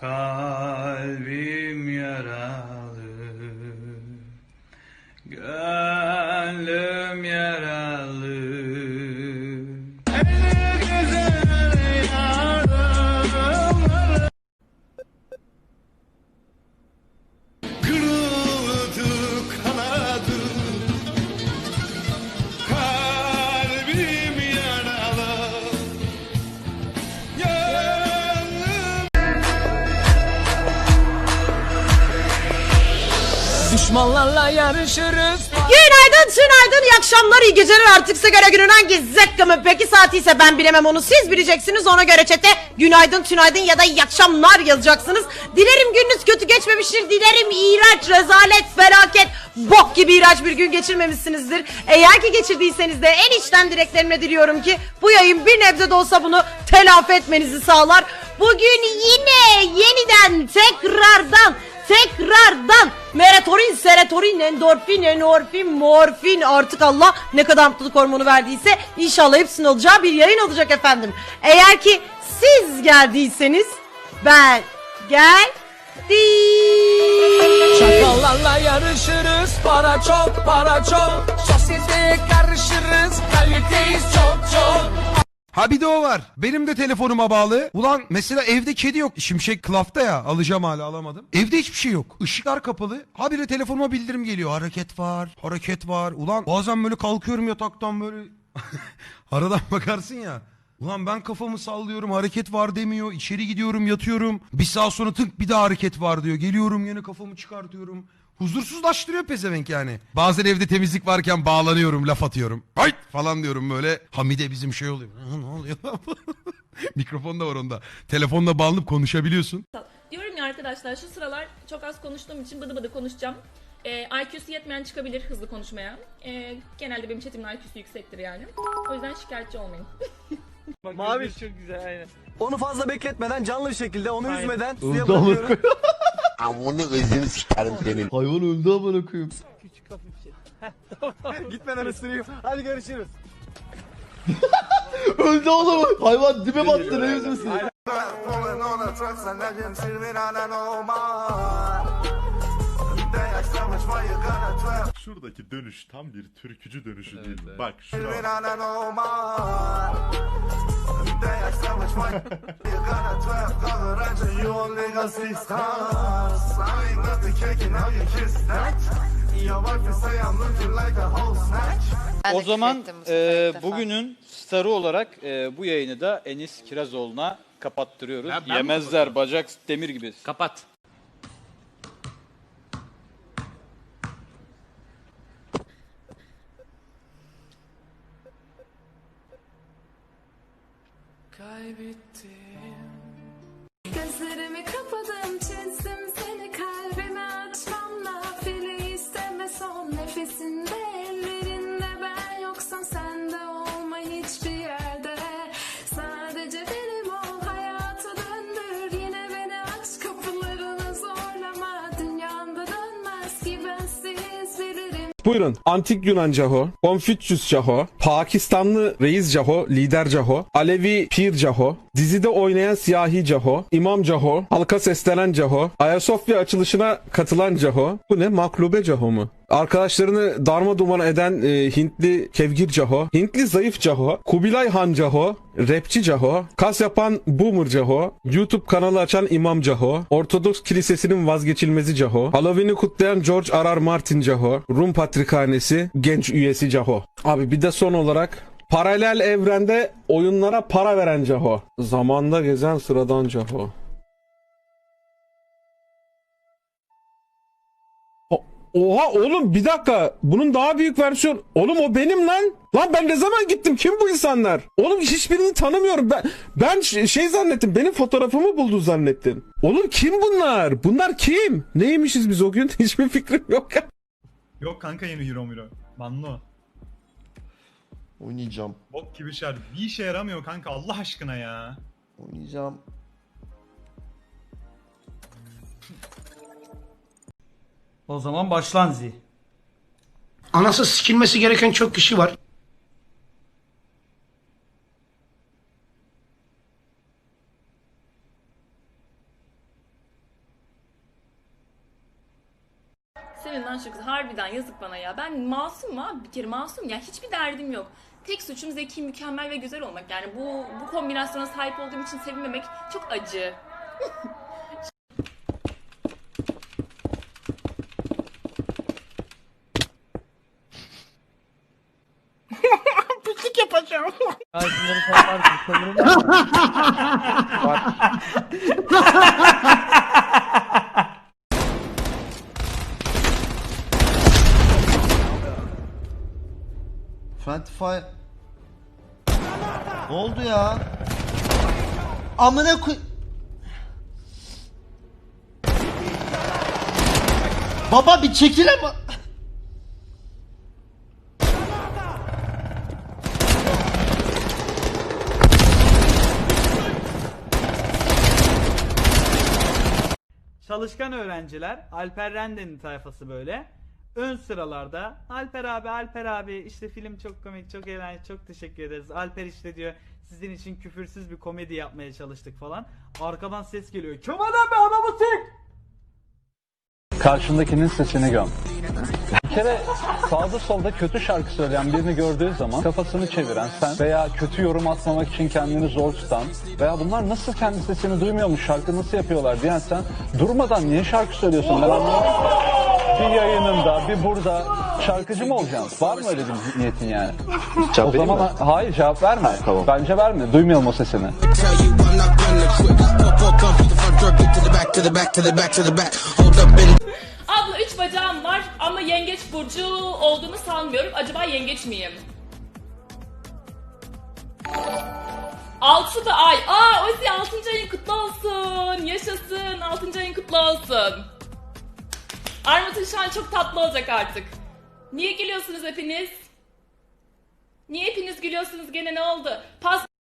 Calvi Düşmanlarla yarışırız. Günaydın, günaydın, iyi akşamlar, iyi geceler artık size göre günün hangi zıkkımı peki saati ise ben bilemem onu siz bileceksiniz ona göre çete günaydın, tünaydın ya da iyi akşamlar yazacaksınız. Dilerim gününüz kötü geçmemiştir, dilerim iğrenç, rezalet, felaket, bok gibi iğrenç bir gün geçirmemişsinizdir. Eğer ki geçirdiyseniz de en içten dileklerimle diliyorum ki bu yayın bir nebze de olsa bunu telafi etmenizi sağlar. Bugün yine yeniden tekrardan tekrardan melatonin, serotonin, endorfin, enorfin, morfin artık Allah ne kadar mutluluk hormonu verdiyse inşallah hepsinin olacağı bir yayın olacak efendim. Eğer ki siz geldiyseniz ben geldim. Çakallarla yarışırız. Para çok, para çok. Sosyeteye karışırız. Kaliteyiz çok çok. Ha bir de o var. Benim de telefonuma bağlı. Ulan mesela evde kedi yok. Şimşek klafta ya. Alacağım hala alamadım. Evde hiçbir şey yok. Işıklar kapalı. Habire telefonuma bildirim geliyor. Hareket var. Hareket var. Ulan bazen böyle kalkıyorum yataktan böyle. Aradan bakarsın ya. Ulan ben kafamı sallıyorum hareket var demiyor. İçeri gidiyorum yatıyorum. Bir saat sonra tık bir daha hareket var diyor. Geliyorum yine kafamı çıkartıyorum. Huzursuzlaştırıyor pezevenk yani. Bazen evde temizlik varken bağlanıyorum laf atıyorum. Hayt falan diyorum böyle. Hamide bizim şey oluyor. "Ha, ne oluyor? Mikrofon da var onda. Telefonla bağlanıp konuşabiliyorsun. Diyorum ya arkadaşlar şu sıralar çok az konuştuğum için bıdı bıdı konuşacağım. Ee, IQ'su yetmeyen çıkabilir hızlı konuşmaya. Ee, genelde benim chatimin IQ'su yüksektir yani. O yüzden şikayetçi olmayın. Mavi çok güzel aynen. Onu fazla bekletmeden canlı bir şekilde onu üzmeden suya bırakıyorum. Amını özünü sikerim senin. Hayvan öldü amına koyayım. Küçük hafif bir şey. Gitmeden ısırayım. Hadi görüşürüz. öldü oğlum. Hayvan dibe battı ne yüzmesi. Şuradaki dönüş tam bir türkücü dönüşü değil mi? Bak şuna. O zaman e, bugünün starı olarak e, bu yayını da Enis Kirazoğlu'na kapattırıyoruz. Yemezler bacak demir gibi. Kapat. Gözlerimi kapadım çizdim seni kalbime açmamla Fili isteme son nefesinde Buyurun. Antik Yunan Caho, Konfüçyüs Caho, Pakistanlı Reis Caho, Lider Caho, Alevi Pir Caho, dizide oynayan siyahi Caho, İmam Caho, halka seslenen Caho, Ayasofya açılışına katılan Caho. Bu ne? Maklube Caho mu? Arkadaşlarını darma duman eden e, Hintli Kevgir Caho, Hintli zayıf Caho, Kubilay Han Caho, Rapçi Caho, kas yapan Boomer Caho, YouTube kanalı açan İmam Caho, Ortodoks Kilisesi'nin vazgeçilmezi Caho, Halloween'i kutlayan George R. R. Martin Caho, Rum Patrikhanesi genç üyesi Caho. Abi bir de son olarak paralel evrende oyunlara para veren Caho. Zamanda gezen sıradan Caho. Oha oğlum bir dakika. Bunun daha büyük versiyon. Oğlum o benim lan. Lan ben ne zaman gittim? Kim bu insanlar? Oğlum hiçbirini tanımıyorum. Ben ben şey zannettim. Benim fotoğrafımı buldu zannettim. Oğlum kim bunlar? Bunlar kim? Neymişiz biz o gün? Hiçbir fikrim yok ya. Yok kanka yeni Hero Miro. Banlo. Oynayacağım. Bok gibi şer. Bir işe yaramıyor kanka Allah aşkına ya. Oynayacağım. O zaman başlan Zi. Anası sikilmesi gereken çok kişi var. Senin lan şu kız harbiden yazık bana ya. Ben masum abi bir kere masum ya hiçbir derdim yok. Tek suçum zeki, mükemmel ve güzel olmak. Yani bu bu kombinasyona sahip olduğum için sevinmemek çok acı. Fantify... Ne oldu ya? Amına koy... Baba bir çekil ama. Çalışkan öğrenciler, Alper Rende'nin tayfası böyle. Ön sıralarda Alper abi, Alper abi işte film çok komik, çok eğlenceli, çok teşekkür ederiz. Alper işte diyor sizin için küfürsüz bir komedi yapmaya çalıştık falan. Arkadan ses geliyor. Kim adam be adamı sik! Karşındakinin sesini göm. Bir kere sağda solda kötü şarkı söyleyen birini gördüğün zaman kafasını çeviren sen veya kötü yorum atmamak için kendini zor tutan veya bunlar nasıl kendi sesini duymuyormuş şarkı nasıl yapıyorlar diyen sen durmadan niye şarkı söylüyorsun ben anlamadım. Bir yayınında bir burada şarkıcı mı olacaksın? Var mı öyle bir niyetin yani? o zaman hayır cevap verme. Bence verme. Duymayalım o sesini. Abla üç bacağım var ama yengeç burcu olduğunu sanmıyorum. Acaba yengeç miyim? Altı da ay. Aa Ozi 6. ayın kutlu olsun. Yaşasın. 6. ayın kutlu olsun. Armut'un şu an çok tatlı olacak artık. Niye gülüyorsunuz hepiniz? Niye hepiniz gülüyorsunuz gene ne oldu? Pas